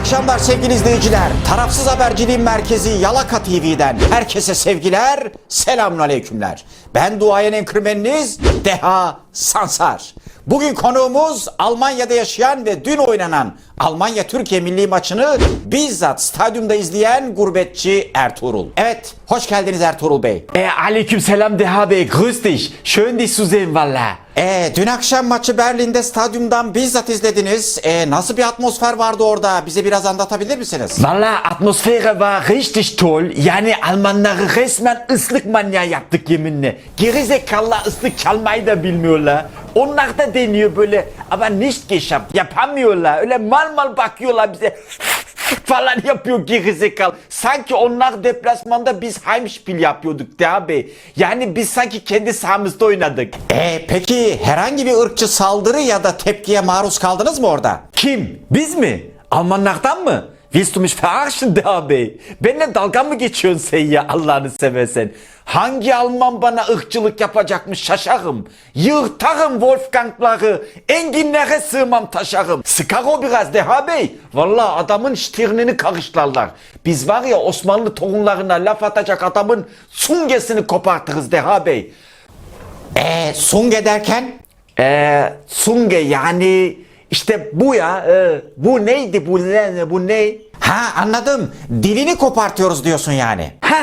akşamlar sevgili izleyiciler. Tarafsız haberciliğin merkezi Yalaka TV'den herkese sevgiler, selamun aleykümler. Ben duayen enkırmeniniz Deha Sansar. Bugün konuğumuz Almanya'da yaşayan ve dün oynanan Almanya-Türkiye milli maçını bizzat stadyumda izleyen gurbetçi Ertuğrul. Evet, hoş geldiniz Ertuğrul Bey. Äh, Aleykümselam Deha Bey, grüß dich. Schön dich zu sehen valla. Ee, dün akşam maçı Berlin'de stadyumdan bizzat izlediniz. Ee, nasıl bir atmosfer vardı orada? Bize biraz anlatabilir misiniz? Valla atmosfere war richtig toll. Yani Almanları resmen ıslık manyağı yaptık yeminle. Gerizekalılar ıslık çalmayı da bilmiyorlar. Onlar da deniyor böyle ama nicht geschafft. Yapamıyorlar. Öyle mal mal bakıyorlar bize. falan yapıyor gerizekalı. Sanki onlar deplasmanda biz heimspiel yapıyorduk Deha Bey. Yani biz sanki kendi sahamızda oynadık. Ee, peki herhangi bir ırkçı saldırı ya da tepkiye maruz kaldınız mı orada? Kim? Biz mi? Almanlardan mı? Willst du mich verarschen Bey? Benimle dalga mı geçiyorsun sen ya Allah'ını seversen? Hangi Alman bana ırkçılık yapacakmış şaşarım. Yırtarım Wolfgang'ları. Enginlere sığmam taşarım. Sıkar o biraz Deha Bey. Valla adamın ştirnini karışlarlar. Biz var ya Osmanlı torunlarına laf atacak adamın sungesini kopartırız Deha Bey. Ee, Sunge derken? Ee, sunge yani işte bu ya. e, bu neydi bu ne bu ne? Ha anladım. Dilini kopartıyoruz diyorsun yani. Ha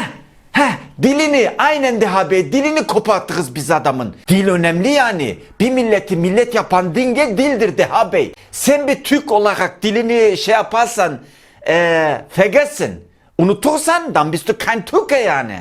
ha dilini aynen de abi dilini kopartırız biz adamın. Dil önemli yani. Bir milleti millet yapan dinge dildir de abi. Sen bir Türk olarak dilini şey yaparsan e, fegersin. Unutursan dann bist du kein Türke yani.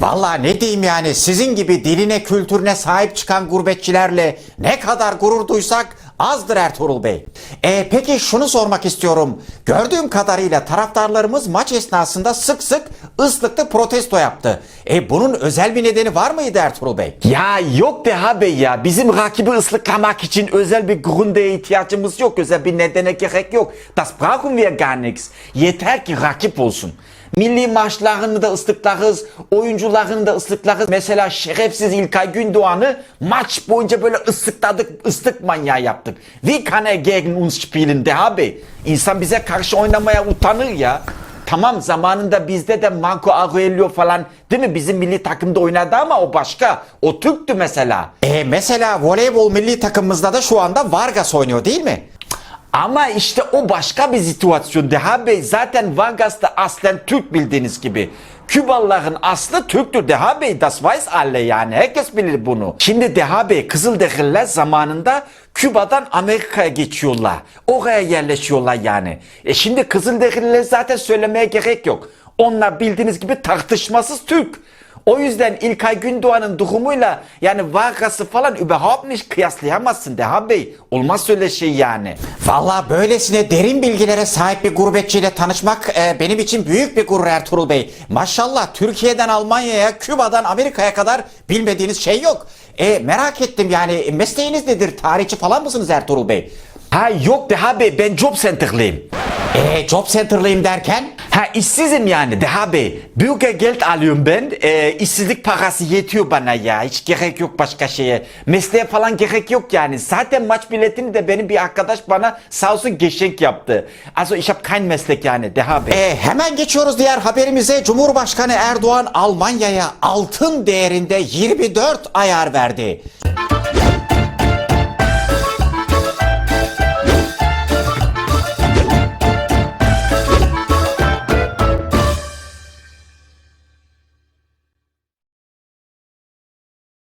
Vallahi ne diyeyim yani sizin gibi diline kültürüne sahip çıkan gurbetçilerle ne kadar gurur duysak azdır Ertuğrul Bey. Ee, peki şunu sormak istiyorum. Gördüğüm kadarıyla taraftarlarımız maç esnasında sık sık ıslıklı protesto yaptı. E bunun özel bir nedeni var mıydı Ertuğrul Bey? Ya yok de abi ya. Bizim rakibi ıslaklamak için özel bir grunde ihtiyacımız yok. Özel bir nedene gerek yok. Das brauchen wir gar nichts. Yeter ki rakip olsun. Milli maçlarını da ıslıklarız, oyuncularını da ıslıklarız. Mesela şerefsiz İlkay Gündoğan'ı maç boyunca böyle ıslıkladık, ıslık manyağı yaptık. Wie kann er gegen uns spielen de abi? İnsan bize karşı oynamaya utanır ya. Tamam zamanında bizde de Marco Aurelio falan değil mi bizim milli takımda oynadı ama o başka. O Türktü mesela. E mesela voleybol milli takımımızda da şu anda Vargas oynuyor değil mi? Ama işte o başka bir situasyon. Deha Bey zaten Vargas da aslen Türk bildiğiniz gibi. Kübalıların aslı Türktür Deha Bey. Das weiß alle yani. Herkes bilir bunu. Şimdi Deha Bey Kızılderililer zamanında Küba'dan Amerika'ya geçiyorlar. Oraya yerleşiyorlar yani. E şimdi Kızılderililer zaten söylemeye gerek yok. Onlar bildiğiniz gibi tartışmasız Türk. O yüzden İlkay Gündoğan'ın durumuyla yani Vargas'ı falan überhaupt nicht kıyaslayamazsın Deha Bey. Olmaz öyle şey yani. Vallahi böylesine derin bilgilere sahip bir gurbetçiyle tanışmak e, benim için büyük bir gurur Ertuğrul Bey. Maşallah Türkiye'den Almanya'ya, Küba'dan Amerika'ya kadar bilmediğiniz şey yok. E, merak ettim yani mesleğiniz nedir? Tarihçi falan mısınız Ertuğrul Bey? Ha yok Deha Bey ben job center'lıyım. E, job center'lıyım derken? Ha işsizim yani Deha Bey. Bürgergeld alıyorum ben. Ee, işsizlik parası yetiyor bana ya. Hiç gerek yok başka şeye. Mesleğe falan gerek yok yani. Zaten maç biletini de benim bir arkadaş bana sağ olsun geçenk yaptı. Also ich habe kein Meslek yani Deha Bey. E, hemen geçiyoruz diğer haberimize. Cumhurbaşkanı Erdoğan Almanya'ya altın değerinde 24 ayar verdi.